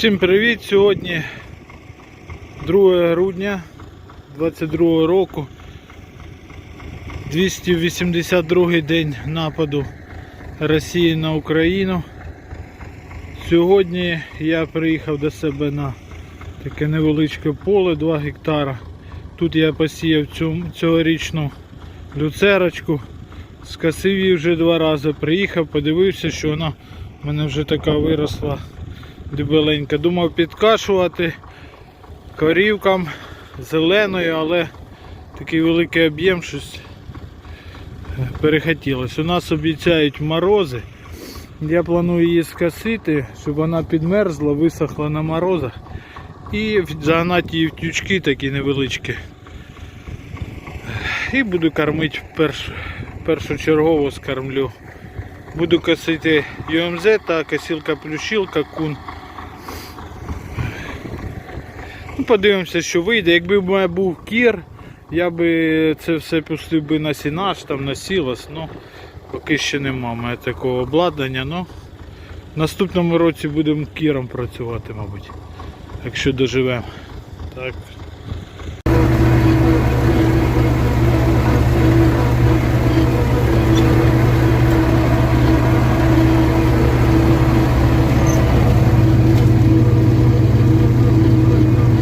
Всім привіт! Сьогодні 2 грудня 22 року. 282 день нападу Росії на Україну. Сьогодні я приїхав до себе на таке невеличке поле 2 гектара. Тут я посіяв цю цьогорічну люцерочку. Скасив її вже два рази. Приїхав, подивився, що вона в мене вже така виросла дебеленька. Думав підкашувати корівкам зеленою, але такий великий об'єм щось перехотілось. У нас обіцяють морози. Я планую її скосити, щоб вона підмерзла, висохла на морозах. І загнати її в тючки такі невеличкі. І буду кормити перш, першочергово скормлю. Буду косити ЮМЗ та косілка плющилка кун. Ну, подивимося, що вийде. Якби в мене був кір, я би це все пустив би на сінаж, там на сілос, ну поки ще нема мене такого обладнання, ну в наступному році будемо кіром працювати, мабуть, якщо доживемо. Так,